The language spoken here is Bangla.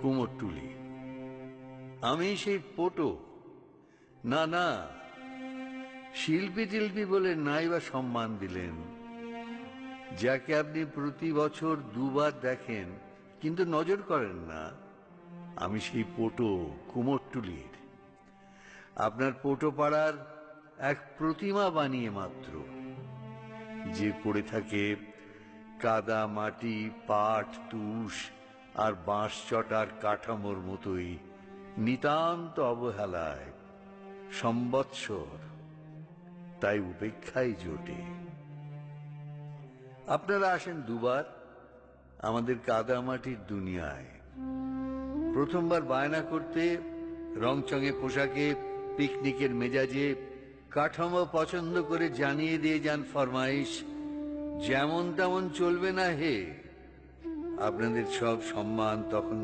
কুমোরটুলি। আমি সেই পোটো। না না শিল্পী টিল্পী বলে নাই বা সম্মান দিলেন। যাকে আপনি প্রতি বছর দুবার দেখেন, কিন্তু নজর করেন না, আমি সেই পোটো কুমোরটুলির। আপনার পোটো পাড়ার এক প্রতিমা বানিয়ে মাত্র, যে পড়ে থাকে কাদা, মাটি, পাট, তুষ আর বাঁশ চটার কাঠামোর মতোই নিতান্ত অবহেলায় সম্বৎসর, তাই উপেক্ষাই জোটে। আপনারা আসেন দুবার, আমাদের কাদামাটির দুনিয়ায়। প্রথমবার বায়না করতে রংচঙে পোশাকে পিকনিকের মেজাজে কাঠামো পছন্দ করে জানিয়ে দিয়ে যান ফরমাইশ, যেমন তেমন চলবে না হে। আপনাদের সব সম্মান তখন